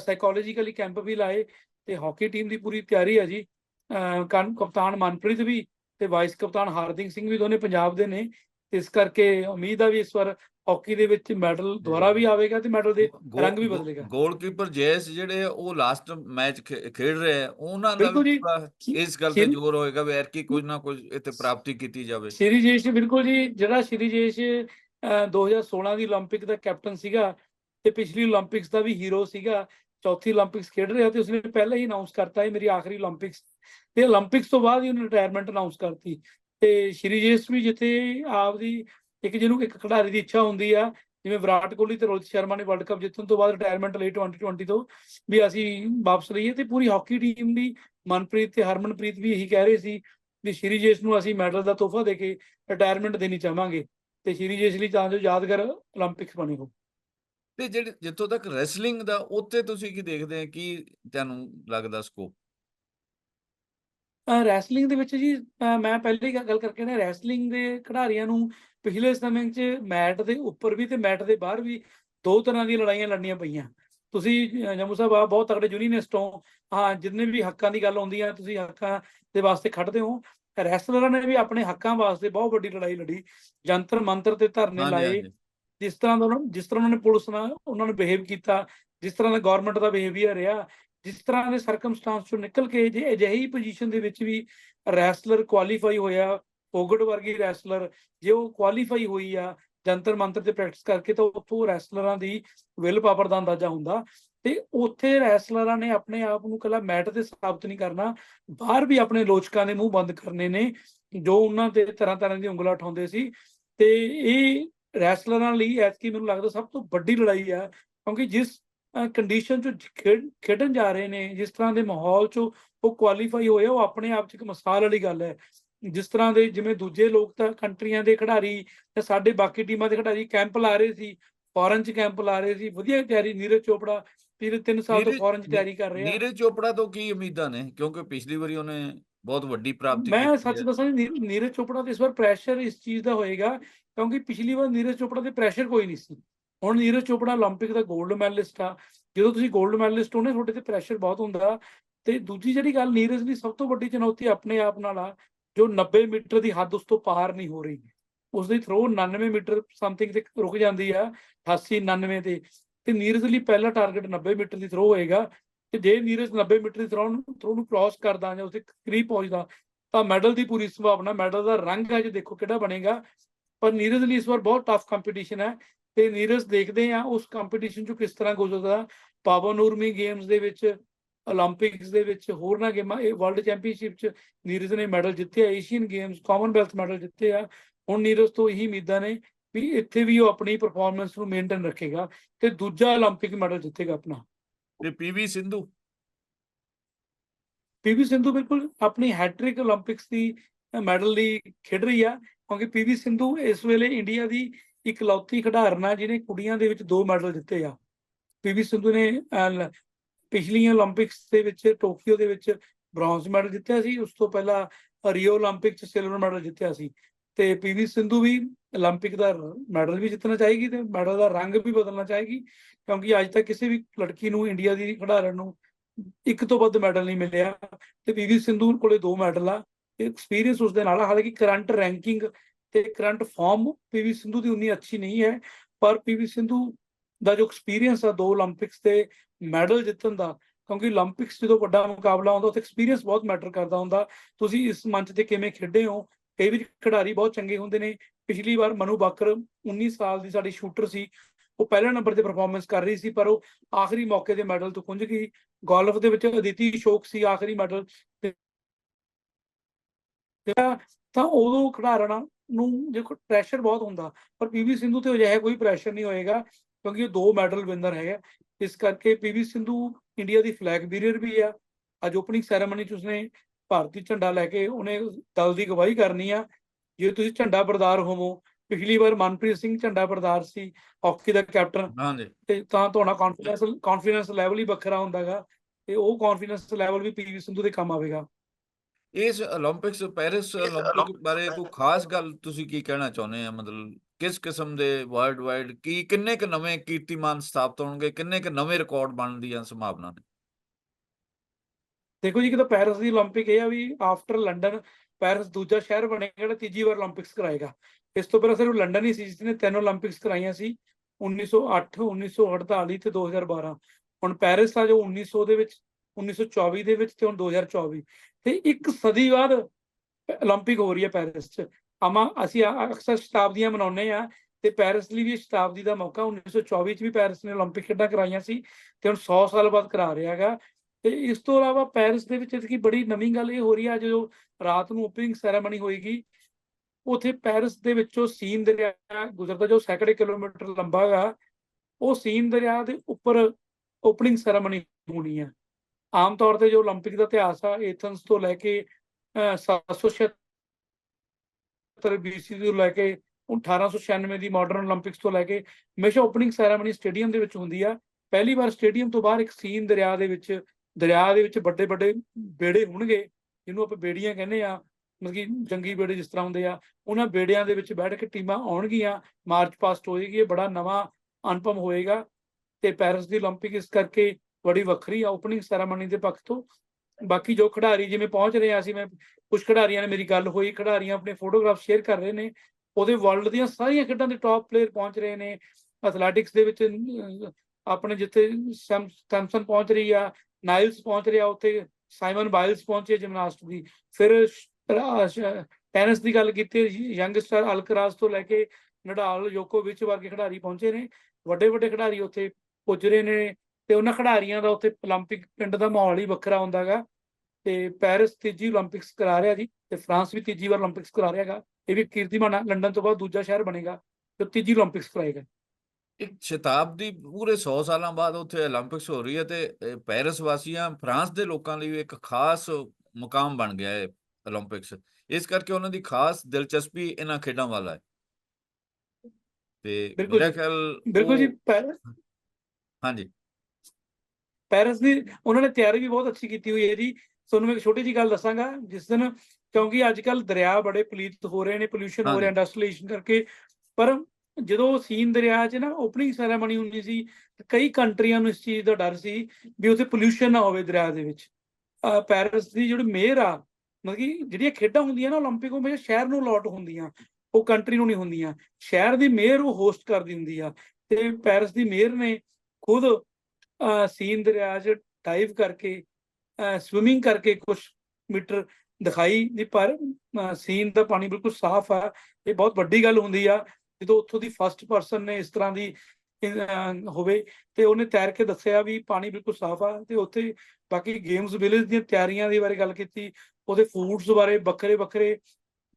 ਸਾਈਕੋਲੋਜੀਕਲੀ ਕੈਂਪ ਵੀ ਲਾਏ ਤੇ ਹਾਕੀ ਟੀਮ ਦੀ ਪੂਰੀ ਤਿਆਰੀ ਆ ਜੀ। ਕਪਤਾਨ ਮਨਪ੍ਰੀਤ ਵੀ ਤੇ ਵਾਈਸ ਕਪਤਾਨ ਹਰਦਿੰਗ ਸਿੰਘ ਵੀ ਦੋਨੇ ਪੰਜਾਬ ਦੇ ਨੇ। ਇਸ ਕਰਕੇ ਉਮੀਦ ਆ ਵੀ ਇਸ ਵਾਰ ਹਾਕੀ ਦੇ ਵਿੱਚ ਮੈਡਲ ਦੁਬਾਰਾ ਵੀ ਆਵੇਗਾ ਤੇ ਮੈਡਲ ਦੇ ਰੰਗ ਵੀ ਬਦਲੇਗਾ। ਗੋਲਕੀਪਰ ਜੇਸ ਜਿਹੜੇ ਉਹ ਲਾਸਟ ਮੈਚ ਖੇਡ ਰਹੇ ਆ। ਉਹਨਾਂ ਦਾ ਇਸ ਗੱਲ ਤੇ ਜ਼ੋਰ ਹੋਏਗਾ ਵੀ ਐਰਕੀ ਕੁਝ ਨਾ ਕੁਝ ਇੱਥੇ ਪ੍ਰਾਪਤੀ ਕੀਤੀ ਜਾਵੇ। ਸ਼੍ਰੀ ਜੇਸ਼ ਬਿਲਕੁਲ ਜੀ ਜਿਹੜਾ ਸ਼੍ਰੀ ਜੇਸ਼ 2016 ਦੀ 올림픽 ਦਾ ਕੈਪਟਨ ਸੀਗਾ ਤੇ ਪਿਛਲੀ 올림픽ਸ ਦਾ ਵੀ ਹੀਰੋ ਸੀਗਾ ਚੌਥੀ 올림픽ਸ ਖੇਡ ਰਿਹਾ ਤੇ ਉਸਨੇ ਪਹਿਲਾਂ ਹੀ ਅਨਾਉਂਸ ਕਰਤਾ ਹੈ ਮੇਰੀ ਆਖਰੀ 올림픽ਸ ਤੇ 올림픽ਸ ਤੋਂ ਬਾਅਦ ਹੀ ਉਹਨੇ ਰਿਟਾਇਰਮੈਂਟ ਅਨਾਉਂਸ ਕਰਤੀ। ਤੇ ਸ਼੍ਰੀ ਜੇਸ਼ ਵੀ ਜਿੱਥੇ ਆਪਦੀ ਇੱਕ ਜਿਹਨੂੰ ਇੱਕ ਖਿਡਾਰੀ ਦੀ ਇੱਛਾ ਹੁੰਦੀ ਆ, ਜਿਵੇਂ ਵਿਰਾਟ ਕੋਹਲੀ ਤੇ ਰੋਹਿਤ ਸ਼ਰਮਾ ਨੇ ਵਰਲਡ ਕੱਪ ਜਿੱਤਣ ਤੋਂ ਬਾਅਦ ਰਿਟਾਇਰਮੈਂਟ ਲਈ 2020 ਤੋਂ ਵੀ ਅਸੀਂ ਵਾਪਸ ਲਈਏ ਤੇ ਪੂਰੀ ਹਾਕੀ ਟੀਮ ਦੀ ਮਨਪ੍ਰੀਤ ਤੇ ਹਰਮਨਪ੍ਰੀਤ ਵੀ ਇਹੀ ਕਹਿ ਰਹੇ ਸੀ ਵੀ ਸ਼੍ਰੀ ਜੇਸ਼ ਨੂੰ ਅਸੀਂ ਮੈਡਲ ਦਾ ਤੋਹਫਾ ਦੇ ਕੇ ਰਿਟਾਇਰਮੈਂਟ ਦੇਣੀ ਚਾਹਾਂਗੇ ਤੇ ਸ਼੍ਰੀ ਜੇਸ਼ ਲਈ ਤਾਂ ਜੋ ਯਾਦਗਾਰ 올림픽ਸ ਬਣੇ ਹੋ ਤੇ ਜਿੱਥੋਂ ਤੱਕ ਰੈਸਲਿੰਗ ਦਾ ਉੱਤੇ ਤੁਸੀਂ ਕੀ ਦੇਖਦੇ ਆ, ਕੀ ਤੁਹਾਨੂੰ ਲੱਗਦਾ ਸਕੋਪ ਰੈਸਲਿੰਗ ਦੇ ਵਿੱਚ ਜੀ ਮੈਂ ਪਹਿਲੇ ਗੱਲ ਕਰਕੇ ਨਾ ਰੈਸਲਿੰਗ ਦੇ ਖਿਡਾਰੀਆਂ ਨੂੰ ਪਿਛਲੇ ਸਮੇਂ 'ਚ ਮੈਟ ਦੇ ਉੱਪਰ ਵੀ ਤੇ ਮੈਟ ਦੇ ਬਾਹਰ ਵੀ ਦੋ ਤਰ੍ਹਾਂ ਦੀਆਂ ਲੜਾਈਆਂ ਲੜਨੀਆਂ ਪਈਆਂ। ਤੁਸੀਂ ਜੰਮੂ ਸਾਹਿਬ ਆ ਬਹੁਤ ਤਗੜੇ ਯੂਨੀਨਿਸਟ ਹੋ। ਹਾਂ ਜਿੰਨੇ ਵੀ ਹੱਕਾਂ ਦੀ ਗੱਲ ਆਉਂਦੀ ਆ ਤੁਸੀਂ ਹੱਕਾਂ ਦੇ ਵਾਸਤੇ ਖੜਦੇ ਹੋ। ਰੈਸਲਰਾਂ ਨੇ ਵੀ ਆਪਣੇ ਹੱਕਾਂ ਵਾਸਤੇ ਬਹੁਤ ਵੱਡੀ ਲੜਾਈ ਲੜੀ। ਜੰਤਰ ਮੰਤਰ ਤੇ ਧਰਨੇ ਲਾਏ। ਜਿਸ ਤਰ੍ਹਾਂ ਦਾ ਉਹਨਾਂ ਜਿਸ ਤਰ੍ਹਾਂ ਉਹਨਾਂ ਨੇ ਪੁਲਿਸ ਨਾਲ ਉਹਨਾਂ ਨੇ ਬਿਹੇਵ ਕੀਤਾ ਜਿਸ ਤਰ੍ਹਾਂ ਦਾ ਗਵਰਨਮੈਂਟ ਦਾ ਬਿਹੇਵੀਅਰ ਰਿਹਾ ਜਿਸ ਤਰ੍ਹਾਂ ਦੇ ਸਰਕਮਸਟੈਂਸ ਚੋਂ ਨਿਕਲ ਕੇ ਜੇ ਅਜਿਹੀ ਪੋਜੀਸ਼ਨ ਦੇ ਵਿੱਚ ਵੀ ਰੈਸਲਰ ਕੁਆਲੀਫਾਈ ਹੋਇਆ ਪੋਗਟ ਵਰਗੀ ਰੈਸਲਰ ਜੇ ਉਹ ਕੁਆਲੀਫਾਈ ਹੋਈ ਆ ਜੰਤਰ ਮੰਤਰ ਤੇ ਪ੍ਰੈਕਟਿਸ ਕਰਕੇ ਤਾਂ ਉੱਥੋਂ ਰੈਸਲਰਾਂ ਦੀ ਵਿਲ ਪਾਵਰ ਦਾ ਅੰਦਾਜ਼ਾ ਹੁੰਦਾ। ਤੇ ਉੱਥੇ ਰੈਸਲਰਾਂ ਨੇ ਆਪਣੇ ਆਪ ਨੂੰ ਕੱਲਾ ਮੈਟ ਤੇ ਸਾਬਤ ਨਹੀਂ ਕਰਨਾ, ਬਾਹਰ ਵੀ ਆਪਣੇ ਲੋਚਕਾਂ ਦੇ ਮੂੰਹ ਬੰਦ ਕਰਨੇ ਨੇ, ਜੋ ਉਹਨਾਂ ਤੇ ਤਰ੍ਹਾਂ ਤਰ੍ਹਾਂ ਦੀ ਉਂਗਲਾਂ ਉਠਾਉਂਦੇ ਸੀ। ਤੇ ਇਹ ਰੈਸਲਰਾਂ ਲਈ ਐਤਕੀ ਮੈਨੂੰ ਲੱਗਦਾ ਸਭ ਤੋਂ ਵੱਡੀ ਲੜਾਈ ਆ, ਕਿਉਂਕਿ ਜਿਸ ਕੰਡੀਸ਼ਨ ਚ ਖੇਡ- ਖੇਡਣ ਜਾ ਰਹੇ ਨੇ ਜਿਸ ਤਰ੍ਹਾਂ ਦੇ ਮਾਹੌਲ ਚ ਉਹ ਕੁਆਲੀਫਾਈ ਹੋਏ ਆ, ਉਹ ਆਪਣੇ ਆਪ ਚ ਇੱਕ ਮਿਸਾਲ ਵਾਲੀ ਗੱਲ ਹੈ। ਜਿਸ ਤਰ੍ਹਾਂ ਦੇ ਜਿਵੇਂ ਦੂਜੇ ਲੋਕ ਤਾਂ ਕੰਟਰੀਆਂ ਦੇ ਖਿਡਾਰੀ ਤੇ ਸਾਡੇ ਬਾਕੀ ਟੀਮਾਂ ਦੇ ਖਿਡਾਰੀ ਕੈਂਪ ਲਾ ਰਹੇ ਸੀ ਫੋਰਨ ਚ ਕੈਂਪ ਲਾ ਰਹੇ ਸੀ ਵਧੀਆ ਤਿਆਰੀ ਨੀਰਜ ਚੋਪੜਾ ਪਿਛਲੇ 3 ਸਾਲ ਤੋਂ ਫੋਰਨ ਚ ਤਿਆਰੀ ਕਰ ਰਿਹਾ। ਨੀਰਜ ਚੋਪੜਾ ਤੋਂ ਕੀ ਉਮੀਦਾਂ ਨੇ? ਕਿਉਂਕਿ ਪਿਛਲੀ ਵਾਰੀ ਉਹਨੇ ਬਹੁਤ ਵੱਡੀ ਪ੍ਰਾਪਤੀ ਮੈਂ ਸੱਚ। ਦੱਸਾਂ ਨੀਰਜ ਚੋਪੜਾ ਤੇ ਇਸ ਵਾਰ ਪ੍ਰੈਸ਼ਰ ਇਸ ਚੀਜ਼ ਦਾ ਹੋਏਗਾ ਕਿਉਂਕਿ ਪਿਛਲੀ ਵਾਰ ਨੀਰਜ ਚੋਪੜਾ ਤੇ ਪ੍ਰੈਸ਼ਰ ਕੋਈ ਨਹੀਂ ਸੀ। ਹੁਣ ਨੀਰਜ ਚੋਪੜਾ 올림픽 ਦਾ 골ਡ ਮੈਡਲਿਸਟ ਆ। ਜਦੋਂ ਤੁਸੀਂ 골ਡ ਮੈਡਲਿਸਟ ਹੋਣੇ ਤੁਹਾਡੇ ਤੇ ਪ੍ਰੈਸ਼ਰ ਬਹੁਤ ਹੁੰਦਾ। ਤੇ ਦੂਜੀ ਜਿਹੜੀ ਗੱਲ ਨੀਰਜ ਦੀ ਸਭ ਤੋਂ ਵੱਡੀ ਚੁਣੌਤੀ ਆਪਣੇ ਆਪ ਨਾਲ ਆ, ਜੋ 90 ਮੀਟਰ ਦੀ ਹੱਦ ਉਸ ਤੋਂ ਪਾਰ ਨਹੀਂ ਹੋ ਰਹੀ। ਉਸ ਦੀ ਥਰੋ 99 ਮੀਟਰ ਸਮਥਿੰਗ ਤੇ ਰੁਕ ਜਾਂਦੀ ਆ 88 99 ਤੇ। ਤੇ ਨੀਰਜ ਲਈ ਪਹਿਲਾ ਟਾਰਗੇਟ 90 ਮੀਟਰ ਦੀ ਥਰੋ ਹੋਏਗਾ। ਤੇ ਜੇ ਨੀਰਜ 90 ਮੀਟਰ ਦੀ ਥਰੋ ਨੂੰ ਥਰੋ ਨੂੰ ਕ੍ਰਾਸ ਕਰਦਾ ਜਾਂ ਉਸੇ ਕਰੀਬ ਪਹੁੰਚਦਾ, ਤਾਂ ਮੈਡਲ ਦੀ ਪੂਰੀ ਸੰਭਾਵਨਾ ਮੈਡਲ ਦਾ ਰੰਗ ਹੈ ਜੇ ਦੇਖੋ ਕਿਹੜਾ ਬਣੇਗਾ। ਪਰ ਨੀਰਜ ਲਈ ਇਸ ਵਾਰ ਬਹੁਤ ਟਫ ਕੰਪੀਟੀਸ਼ਨ ਹੈ। ਤੇ ਨੀਰਜ ਦੇਖਦੇ ਆ ਉਸ ਕੰਪੀਟੀਸ਼ਨ ਚੋਂ ਕਿਸ ਤਰ੍ਹਾਂ ਗੁਜ਼ਰਦਾ ਪਾਵਨ ਉਰਮੀ ਗੇਮਸ ਦੇ ਵਿੱਚ 올림픽ਸ ਦੇ ਵਿੱਚ ਹੋਰ ਨਾ ਗੇਮਾਂ ਇਹ ਵਰਲਡ ਚੈਂਪੀਅਨਸ਼ਿਪ 'ਚ ਨੀਰਜ ਨੇ ਮੈਡਲ ਜਿੱਤੇ ਏਸ਼ੀਅਨ ਗੇਮਸ ਕਾਮਨਵੈਲਥ ਮੈਡਲ ਜਿੱਤੇ ਆ। ਹੁਣ ਨੀਰਜ ਤੋਂ ਇਹੀ ਉਮੀਦਾਂ ਨੇ ਵੀ ਇੱਥੇ ਵੀ ਉਹ ਆਪਣੀ ਪਰਫਾਰਮੈਂਸ ਨੂੰ ਮੇਨਟੇਨ ਰੱਖੇਗਾ ਤੇ ਦੂਜਾ 올림픽 ਮੈਡਲ ਜਿੱਤੇਗਾ ਆਪਣਾ। ਤੇ ਪੀਵੀ ਸਿੰਧੂ? ਪੀਵੀ ਸਿੰਧੂ ਬਿਲਕੁਲ ਆਪਣੀ ਹੈਟ੍ਰਿਕ 올림픽ਸ ਦੀ ਮੈਡਲ ਲਈ ਖੇਡ ਰਹੀ ਆ ਕਿਉਂਕਿ ਪੀਵੀ ਸਿੰਧੂ ਇਸ ਵੇਲੇ ਇੰਡੀਆ ਦੀ ਇਕਲੌਤੀ ਖਿਡਾਰਨ ਆ ਜਿਹਨੇ ਕੁੜੀਆਂ ਦੇ ਵਿੱਚ ਦੋ ਮੈਡਲ ਜਿੱਤੇ ਆ। ਪੀਵੀ ਸਿੰਧੂ ਨੇ ਪਿਛਲੀਆਂ 올림픽ਸ ਦੇ ਵਿੱਚ ਟੋਕੀਓ ਦੇ ਵਿੱਚ ਬ੍ਰੌਂਜ਼ ਮੈਡਲ ਜਿੱਤਿਆ ਸੀ, ਉਸ ਤੋਂ ਪਹਿਲਾਂ ਰਿਓ 올림픽 ਚ ਸਿਲਵਰ ਮੈਡਲ ਜਿੱਤਿਆ ਸੀ। ਤੇ ਪੀਵੀ ਸਿੰਧੂ ਵੀ 올림픽 ਦਾ ਮੈਡਲ ਵੀ ਜਿੱਤਣਾ ਚਾਹੇਗੀ ਤੇ ਮੈਡਲ ਦਾ ਰੰਗ ਵੀ ਬਦਲਣਾ ਚਾਹੇਗੀ, ਕਿਉਂਕਿ ਅੱਜ ਤੱਕ ਕਿਸੇ ਵੀ ਲੜਕੀ ਨੂੰ ਇੰਡੀਆ ਦੀ ਖਿਡਾਰਨ ਨੂੰ ਇੱਕ ਤੋਂ ਵੱਧ ਮੈਡਲ ਨਹੀਂ ਮਿਲਿਆ। ਤੇ ਪੀਵੀ ਸਿੰਧੂ ਕੋਲੇ ਦੋ ਮੈਡਲ ਆ। ਐਕਸਪੀਰੀਅੰਸ ਉਸ ਦੇ ਨਾਲ ਹਾਲਾਂਕਿ ਕਰੰਟ ਰੈਂਕਿੰਗ ਤੇ current form P V Sindhu ਦੀ ਉਨੀ ਅੱਛੀ ਨਹੀਂ ਹੈ, ਪਰ ਪੀਵੀ ਸਿੰਧੂ ਦਾ ਜੋ ਐਕਸਪੀਰੀਅੰਸ ਆ ਦੋ 올림픽ਸ ਤੇ ਮੈਡਲ ਜਿੱਤਣ ਦਾ, ਕਿਉਂਕਿ 올림픽ਸ ਜਦੋਂ ਵੱਡਾ ਮੁਕਾਬਲਾ ਹੁੰਦਾ, ਉੱਥੇ ਐਕਸਪੀਰੀਅੰਸ ਬਹੁਤ ਮੈਟਰ ਕਰਦਾ ਹੁੰਦਾ। ਤੁਸੀਂ ਇਸ ਮੰਚ ਤੇ ਕਿਵੇਂ ਖੇਡੇ ਹੋ? ਇਹ ਵੀ ਖਿਡਾਰੀ ਬਹੁਤ ਚੰਗੇ ਹੁੰਦੇ ਨੇ। ਪਿਛਲੀ ਵਾਰ ਮਨੂ ਬਾਕਰ 19 ਸਾਲ ਦੀ ਸਾਡੀ ਸ਼ੂਟਰ ਸੀ। ਉਹ ਪਹਿਲੇ ਨੰਬਰ ਤੇ ਪਰਫਾਰਮੈਂਸ ਕਰ ਰਹੀ ਸੀ, ਪਰ ਉਹ ਆਖਰੀ ਮੌਕੇ ਦੇ ਮੈਡਲ ਤੋਂ ਖੁੰਝ ਗਈ। ਗੋਲਫ ਦੇ ਵਿੱਚ ਅਦਿਤੀ ਸ਼ੋਕ ਸੀ, ਆਖਰੀ ਮੈਡਲ ਤਾਂ ਉਦੋਂ ਖਿਡਾਰਣਾ ਨੂੰ ਦੇਖੋ ਪ੍ਰੈਸ਼ਰ ਬਹੁਤ ਹੁੰਦਾ ਪਰ ਪੀਵੀ ਸਿੰਧੂ ਤੇ ਅਜਿਹਾ ਕੋਈ ਪ੍ਰੈਸ਼ਰ ਨਹੀਂ ਹੋਏਗਾ ਕਿਉਂਕਿ ਉਹ ਦੋ ਮੈਡਲ ਵਿਨਰ ਹੈਗਾ ਇਸ ਕਰਕੇ ਪੀਵੀ ਸਿੰਧੂ ਇੰਡੀਆ ਦੀ ਫਲੈਗ ਬੀਰੀਅਰ ਵੀ ਆ। ਅੱਜ ਓਪਨਿੰਗ ਸੈਰੇਮਨੀ ਚ ਉਸਨੇ ਭਾਰਤੀ ਝੰਡਾ ਲੈ ਕੇ ਉਹਨੇ ਦਲ ਦੀ ਗਵਾਹੀ ਕਰਨੀ ਆ। ਜੇ ਤੁਸੀਂ ਝੰਡਾ ਬਰਦਾਰ ਹੋਵੋ ਪਿਛਲੀ ਵਾਰ ਮਨਪ੍ਰੀਤ ਸਿੰਘ ਝੰਡਾ ਬਰਦਾਰ ਸੀ ਹਾਕੀ ਦਾ ਕੈਪਟਨ ਹਾਂਜੀ ਤੇ ਤਾਂ ਤੁਹਾਡਾ ਕੌਨਫੀਡੈਂਸ ਕੌਨਫੀਡੈਂਸ ਲੈਵਲ ਹੀ ਵੱਖਰਾ ਹੁੰਦਾਗਾ ਤੇ ਉਹ ਕੌਨਫੀਡੈਂਸ ਲੈਵਲ ਵੀ ਪੀਵੀ ਸਿੰਧੂ ਦੇ ਕੰਮ ਆਵੇਗਾ। ਇਸ 올림픽ਸ ਪੈਰਿਸ 올림픽 ਬਾਰੇ ਕੋਈ ਖਾਸ ਗੱਲ ਤੁਸੀਂ ਕੀ ਕਹਿਣਾ ਚਾਹੁੰਦੇ ਆ? ਮਤਲਬ ਕਿਸ ਕਿਸਮ ਦੇ ਵਰਲਡ ਵਾਈਡ ਕੀ ਕਿੰਨੇ ਕ ਨਵੇਂ ਕੀਰਤੀਮਾਨ ਸਥਾਪਿਤ ਹੋਣਗੇ? ਕਿੰਨੇ ਕ ਨਵੇਂ ਰਿਕਾਰਡ ਬਣਨ ਦੀਆਂ ਸੰਭਾਵਨਾ ਨੇ? ਦੇਖੋ ਜੀ ਕਿ ਤਾਂ ਪੈਰਿਸ ਦੀ 올림픽 ਇਹ ਆ ਵੀ ਆਫਟਰ ਲੰਡਨ ਪੈਰਿਸ ਦੂਜਾ ਸ਼ਹਿਰ ਬਣੇਗਾ ਜਿਹੜਾ ਤੀਜੀ ਵਾਰ 올림픽ਸ ਕਰਾਏਗਾ। ਇਸ ਤੋਂ ਪਹਿਲਾਂ ਸਿਰਫ ਲੰਡਨ ਹੀ ਸੀ ਜਿਸ ਨੇ ਤਿੰਨ 올림픽ਸ ਕਰਾਈਆਂ ਸੀ 1908 1948 ਤੇ 2012 ਹੁਣ ਪੈਰਿਸ ਦਾ ਜੋ 1900 ਦੇ ਵਿੱਚ 1924 ਦੇ ਵਿੱਚ ਤੇ ਹੁਣ 2024 ਤੇ ਇੱਕ ਸਦੀ ਬਾਅਦ 올림픽 ਹੋ ਰਹੀ ਹੈ ਪੈਰਿਸ 'ਚ। ਆਮਾ ਅਸੀਂ ਅਕਸਰ ਸ਼ਤਾਬਦੀਆਂ ਮਨਾਉਂਦੇ ਆ ਤੇ ਪੈਰਿਸ ਲਈ ਵੀ ਸ਼ਤਾਬਦੀ ਦਾ ਮੌਕਾ 1924 ਚ ਵੀ ਪੈਰਿਸ ਨੇ 올림픽 ਖੇਡਾਂ ਕਰਾਈਆਂ ਸੀ ਤੇ ਹੁਣ 100 ਸਾਲ ਬਾਅਦ ਕਰਾ ਰਿਹਾ ਹੈਗਾ। ਤੇ ਇਸ ਤੋਂ ਇਲਾਵਾ ਪੈਰਿਸ ਦੇ ਵਿੱਚ ਇਤਕੀ ਬੜੀ ਨਵੀਂ ਗੱਲ ਇਹ ਹੋ ਰਹੀ ਹੈ ਜਦੋਂ ਰਾਤ ਨੂੰ ਓਪਨਿੰਗ ਸੈਰੇਮਨੀ ਹੋਏਗੀ, ਉਥੇ ਪੈਰਿਸ ਦੇ ਵਿੱਚੋਂ ਸੀਨ ਦਰਿਆ ਗੁਜ਼ਰਦਾ, ਜੋ ਸੈਕੜੇ ਕਿਲੋਮੀਟਰ ਲੰਬਾ ਹੈਗਾ, ਉਹ ਸੀਨ ਦਰਿਆ ਦੇ ਉੱਪਰ ਓਪਨਿੰਗ ਸੈਰੇਮਨੀ ਹੋਣੀ ਹੈ ਆਮ ਤੌਰ ਤੇ ਜੋ 올림픽 ਦਾ ਇਤਿਹਾਸ ਆ ਐਥਨਸ ਤੋਂ ਲੈ ਕੇ 776 BC ਤੋਂ ਲੈ ਕੇ 1896 ਦੀ ਮਾਡਰਨ 올림픽ਸ ਤੋਂ ਲੈ ਕੇ, ਹਮੇਸ਼ਾ ਓਪਨਿੰਗ ਸੈਰੇਮਨੀ ਸਟੇਡੀਅਮ ਦੇ ਵਿੱਚ ਹੁੰਦੀ ਆ। ਪਹਿਲੀ ਵਾਰ ਸਟੇਡੀਅਮ ਤੋਂ ਬਾਹਰ ਇੱਕ ਸੀਨ ਦਰਿਆ ਦੇ ਵਿੱਚ, ਦਰਿਆ ਦੇ ਵਿੱਚ ਵੱਡੇ ਵੱਡੇ ਬੇੜੇ ਹੋਣਗੇ, ਜਿਹਨੂੰ ਆਪਾਂ ਬੇੜੀਆਂ ਕਹਿੰਦੇ ਆ, ਮਤਲਬ ਕਿ ਜੰਗੀ ਬੇੜੇ ਜਿਸ ਤਰ੍ਹਾਂ ਹੁੰਦੇ ਆ, ਉਹਨਾਂ ਬੇੜਿਆਂ ਦੇ ਵਿੱਚ ਬੈਠ ਕੇ ਟੀਮਾਂ ਆਉਣਗੀਆਂ, ਮਾਰਚ ਪਾਸਟ ਹੋਏਗੀ, ਇਹ ਬੜਾ ਨਵਾਂ ਅਨੁਭਵ ਹੋਏਗਾ। ਤੇ ਪੈਰਿਸ ਦੀ 올림픽 ਇਸ ਕਰਕੇ ਬੜੀ ਵੱਖਰੀ ਆ ਓਪਨਿੰਗ ਸੈਰਾਮਨੀ ਦੇ ਪੱਖ ਤੋਂ। ਬਾਕੀ ਜੋ ਖਿਡਾਰੀ ਜਿਵੇਂ ਪਹੁੰਚ ਰਹੇ ਆ, ਅਸੀਂ ਮੈਂ ਕੁਝ ਖਿਡਾਰੀਆਂ ਨੇ ਮੇਰੀ ਗੱਲ ਹੋਈ, ਖਿਡਾਰੀਆਂ ਆਪਣੇ ਫੋਟੋਗ੍ਰਾਫ ਸ਼ੇਅਰ ਕਰ ਰਹੇ ਨੇ। ਉਹਦੇ ਵਰਲਡ ਦੀਆਂ ਸਾਰੀਆਂ ਖੇਡਾਂ ਦੇ ਟੌਪ ਪਲੇਅਰ ਪਹੁੰਚ ਰਹੇ ਨੇ। ਐਥਲੈਟਿਕਸ ਦੇ ਵਿੱਚ ਆਪਣੇ ਜਿੱਥੇ ਸੈਮ, ਸੈਮਸਨ ਪਹੁੰਚ ਰਹੀ ਆ ਨਾਈਲਸ ਪਹੁੰਚ ਰਿਹਾ ਉੱਥੇ, ਸਾਈਮਨ ਬਾਇਲਸ ਪਹੁੰਚੇ ਜਿਮਨਾਸਟ ਦੀ। ਫਿਰ ਟੈਨਿਸ ਦੀ ਗੱਲ ਕੀਤੀ ਯੰਗਸਟਰ ਅਲਕਰਾਜ਼ ਤੋਂ ਲੈ ਕੇ ਨਡਾਲ ਯੋਕੋਵਿਚ ਵਰਗੇ ਖਿਡਾਰੀ ਪਹੁੰਚੇ ਨੇ। ਵੱਡੇ ਵੱਡੇ ਖਿਡਾਰੀ ਉੱਥੇ ਪੁੱਜ ਰਹੇ ਨੇ। ਤੇ ਉਹਨਾਂ ਖਿਡਾਰੀਆਂ ਦਾ ਉੱਥੇ 올림픽 ਪਿੰਡ ਦਾ ਮਾਹੌਲ ਹੀ ਵੱਖਰਾ ਹੁੰਦਾਗਾ। ਤੇ ਪੈਰਿਸ ਤੀਜੀ 올림픽ਸ ਕਰਾ ਰਿਹਾ ਜੀ ਤੇ ਫਰਾਂਸ ਵੀ ਤੀਜੀ ਵਾਰ 올림픽ਸ ਕਰਾ ਰਿਹਾਗਾ। ਇਹ ਵੀ ਕੀਰਤੀਮਾਨ ਲੰਡਨ ਤੋਂ ਬਾਅਦ ਦੂਜਾ ਸ਼ਹਿਰ ਬਣੇਗਾ ਜੋ ਤੀਜੀ 올림픽ਸ ਕਰਾਏਗਾ। ਇੱਕ ਸ਼ਤਾਬਦੀ ਪੂਰੇ 100 ਸਾਲਾਂ ਬਾਅਦ ਉੱਥੇ 올림픽ਸ ਹੋ ਰਹੀ ਹੈ ਤੇ ਪੈਰਿਸ ਵਾਸੀਆਂ ਫਰਾਂਸ ਦੇ ਲੋਕਾਂ ਲਈ ਇੱਕ ਖਾਸ ਮੁਕਾਮ ਬਣ ਗਿਆ ਹੈ 올림픽ਸ ਇਸ ਕਰਕੇ ਉਹਨਾਂ ਦੀ ਖਾਸ ਦਿਲਚਸਪੀ ਇਹਨਾਂ ਖੇਡਾਂ ਵੱਲ ਹੈ ਤੇ ਬਿਲਕੁਲ ਬਿਲਕੁਲ ਜੀ ਹਾਂਜੀ। ਪੈਰਿਸ ਦੀ ਉਹਨਾਂ ਨੇ ਤਿਆਰੀ ਵੀ ਬਹੁਤ ਅੱਛੀ ਕੀਤੀ ਹੋਈ ਹੈ ਜੀ ਤੁਹਾਨੂੰ ਮੈਂ ਇੱਕ ਛੋਟੀ ਜੀ ਗੱਲ ਦੱਸਾਂਗਾ ਜਿਸ ਦਿਨ ਕਿਉਂਕਿ ਅੱਜ ਕੱਲ ਦਰਿਆ ਬੜੇ ਪਲੀਤ ਹੋ ਰਹੇ ਨੇ ਪੋਲਿਊਸ਼ਨ ਹੋ ਰਿਹਾ ਹਾਂਜੀ। ਇੰਡਸਟਰੀਲਾਈਜੇਸ਼ਨ ਕਰਕੇ ਪਰ ਜਦੋਂ ਸੀਨ ਦਰਿਆ 'ਚ ਨਾ ਓਪਨਿੰਗ ਸੈਰੇਮਨੀ ਹੁੰਦੀ ਸੀ ਕਈ ਕੰਟਰੀਆਂ ਨੂੰ ਇਸ ਚੀਜ਼ ਦਾ ਡਰ ਸੀ ਵੀ ਉੱਥੇ ਪੋਲਿਊਸ਼ਨ ਨਾ ਹੋਵੇ ਦਰਿਆ ਦੇ ਵਿੱਚ ਅਹ ਪੈਰਿਸ ਦੀ ਜਿਹੜੀ ਮੇਅਰ ਆ ਮਤਲਬ ਕਿ ਜਿਹੜੀਆਂ ਖੇਡਾਂ ਹੁੰਦੀਆਂ ਨਾ 올림픽 ਉਹ ਹਮੇਸ਼ਾ ਸ਼ਹਿਰ ਨੂੰ ਅਲਾਟ ਹੁੰਦੀਆਂ ਉਹ ਕੰਟਰੀ ਨੂੰ ਨਹੀਂ ਹੁੰਦੀਆਂ ਸ਼ਹਿਰ ਦੀ ਮੇਅਰ ਉਹ ਹੋਸਟ ਕਰਦੀ ਹੁੰਦੀ ਆ ਤੇ ਪੈਰਿਸ ਦੀ ਮੇਅਰ ਨੇ ਖੁਦ ਅਹ ਸੀਨ ਦਰਿਆ 'ਚ ਡਾਈਵ ਕਰਕੇ ਸਵਿਮਿੰਗ ਕਰਕੇ ਕੁਝ ਮੀਟਰ ਦਿਖਾਈ ਨਹੀਂ ਪਰ ਸੀਨ ਦਾ ਪਾਣੀ ਬਿਲਕੁਲ ਸਾਫ਼ ਆ। ਇਹ ਬਹੁਤ ਵੱਡੀ ਗੱਲ ਹੁੰਦੀ ਆ, ਜਦੋਂ ਉੱਥੋਂ ਦੀ ਫਸਟ ਪਰਸਨ ਨੇ ਇਸ ਤਰ੍ਹਾਂ ਦੀ ਹੋਵੇ ਤੇ ਉਹਨੇ ਤੈਰ ਕੇ ਦੱਸਿਆ ਵੀ ਪਾਣੀ ਬਿਲਕੁਲ ਸਾਫ਼ ਆ ਤੇ ਉੱਥੇ ਬਾਕੀ ਗੇਮਸ ਵਿਲੇਜ ਦੀਆਂ ਤਿਆਰੀਆਂ ਦੀ ਬਾਰੇ ਗੱਲ ਕੀਤੀ, ਉਹਦੇ ਫੂਡਸ ਬਾਰੇ ਵੱਖਰੇ ਵੱਖਰੇ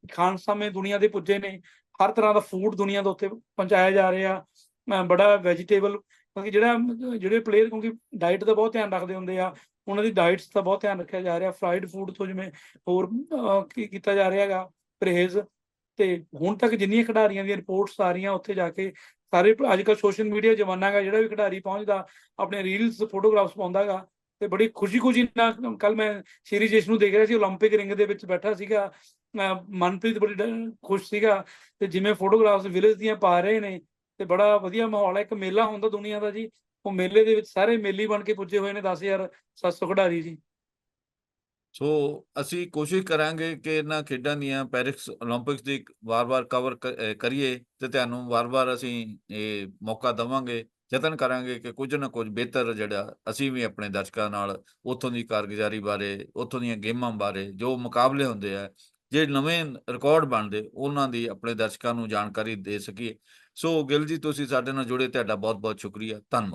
ਖਾਣ ਸਮੇਂ ਦੁਨੀਆ ਦੇ ਪੁੱਜੇ ਨੇ। ਹਰ ਤਰ੍ਹਾਂ ਦਾ ਫੂਡ ਦੁਨੀਆ ਦੇ ਉੱਤੇ ਪਹੁੰਚਾਇਆ ਜਾ ਰਿਹਾ। ਬੜਾ ਵੈਜੀਟੇਬਲ ਕਿਉਂਕਿ ਜਿਹੜਾ ਜਿਹੜੇ ਪਲੇਅਰ ਕਿਉਂਕਿ ਡਾਈਟ ਦਾ ਬਹੁਤ ਧਿਆਨ ਰੱਖਦੇ ਹੁੰਦੇ ਆ ਉਹਨਾਂ ਦੀ ਡਾਈਟਸ ਦਾ ਬਹੁਤ ਧਿਆਨ ਰੱਖਿਆ ਜਾ ਰਿਹਾ ਫਰਾਈਡ ਫੂਡ ਤੋਂ ਜਿਵੇਂ ਹੋਰ ਅਹ, ਕੀ ਕੀਤਾ ਜਾ ਰਿਹਾ ਹੈਗਾ ਪਰਹੇਜ਼ ਤੇ ਹੁਣ ਤੱਕ ਜਿੰਨੀਆਂ ਖਿਡਾਰੀਆਂ ਦੀਆਂ ਰਿਪੋਰਟਸ ਆ ਰਹੀਆਂ ਉੱਥੇ ਜਾ ਕੇ ਸਾਰੇ ਅੱਜ ਕੱਲ੍ਹ ਸੋਸ਼ਲ ਮੀਡੀਆ ਜ਼ਮਾਨਾ ਹੈਗਾ ਜਿਹੜਾ ਵੀ ਖਿਡਾਰੀ ਪਹੁੰਚਦਾ ਆਪਣੇ ਰੀਲਸ ਫੋਟੋਗ੍ਰਾਫਸ ਪਾਉਂਦਾਗਾ ਤੇ ਬੜੀ ਖੁਸ਼ੀ-ਖੁਸ਼ੀ ਨਾਲ ਕੱਲ ਮੈਂ ਸ਼੍ਰੀ ਜੇਸ਼ ਨੂੰ ਦੇਖ ਰਿਹਾ ਸੀ 올림픽 ਰਿੰਗ ਦੇ ਵਿੱਚ ਬੈਠਾ ਸੀਗਾ ਅਹ ਮਨਪ੍ਰੀਤ ਬੜੀ ਡ- ਖੁਸ਼ ਸੀਗਾ ਤੇ ਜਿਵੇਂ ਫੋਟੋਗ੍ਰਾਫਸ ਵਿਲੇਜ ਦੀਆਂ ਪਾ ਰਹੇ ਨੇ ਤੇ ਬੜਾ ਵਧੀਆ ਮਾਹੌਲ ਹੈ। ਇੱਕ ਮੇਲਾ ਹੁੰਦਾ ਦੁਨੀਆ ਦਾ ਜੀ। ਉਹ ਮੇਲੇ ਦੇ ਵਿੱਚ ਸਾਰੇ ਮੇਲੀ ਬਣ ਕੇ ਪੁੱਜੇ ਹੋਏ ਨੇ 10700 ਖਿਡਾਰੀ ਜੀ। ਸੋ ਅਸੀਂ ਕੋਸ਼ਿਸ਼ ਕਰਾਂਗੇ ਕਿ ਇਹਨਾਂ ਖੇਡਾਂ ਦੀਆਂ ਪੈਰਿਸ 올림픽ਸ ਦੀ ਵਾਰ-ਵਾਰ ਕਵਰ ਕਰੀਏ ਤੇ ਤੁਹਾਨੂੰ ਵਾਰ-ਵਾਰ ਅਸੀਂ ਇਹ ਮੌਕਾ ਦਵਾਂਗੇ। ਯਤਨ ਕਰਾਂਗੇ ਕਿ ਕੁਝ ਨਾ ਕੁਝ ਬਿਹਤਰ ਜਿਹੜਾ ਅਸੀਂ ਵੀ ਆਪਣੇ ਦਰਸ਼ਕਾਂ ਨਾਲ ਉੱਥੋਂ ਦੀ ਕਾਰਗੁਜ਼ਾਰੀ ਬਾਰੇ, ਉੱਥੋਂ ਦੀਆਂ ਗੇਮਾਂ ਬਾਰੇ ਜੋ ਮੁਕਾਬਲੇ ਹੁੰਦੇ ਆ, ਜੇ ਨਵੇਂ ਰਿਕਾਰਡ ਬਣਦੇ, ਉਹਨਾਂ ਦੀ ਆਪਣੇ ਦਰਸ਼ਕਾਂ ਨੂੰ ਜਾਣਕਾਰੀ ਦੇ ਸਕੀਏ। ਸੋ ਗਿਲ ਜੀ ਤੁਸੀਂ ਸਾਡੇ ਨਾਲ ਜੁੜੇ ਤੁਹਾਡਾ ਬਹੁਤ-ਬਹੁਤ ਸ਼ੁਕਰੀਆ ਧੰਨਵਾਦ।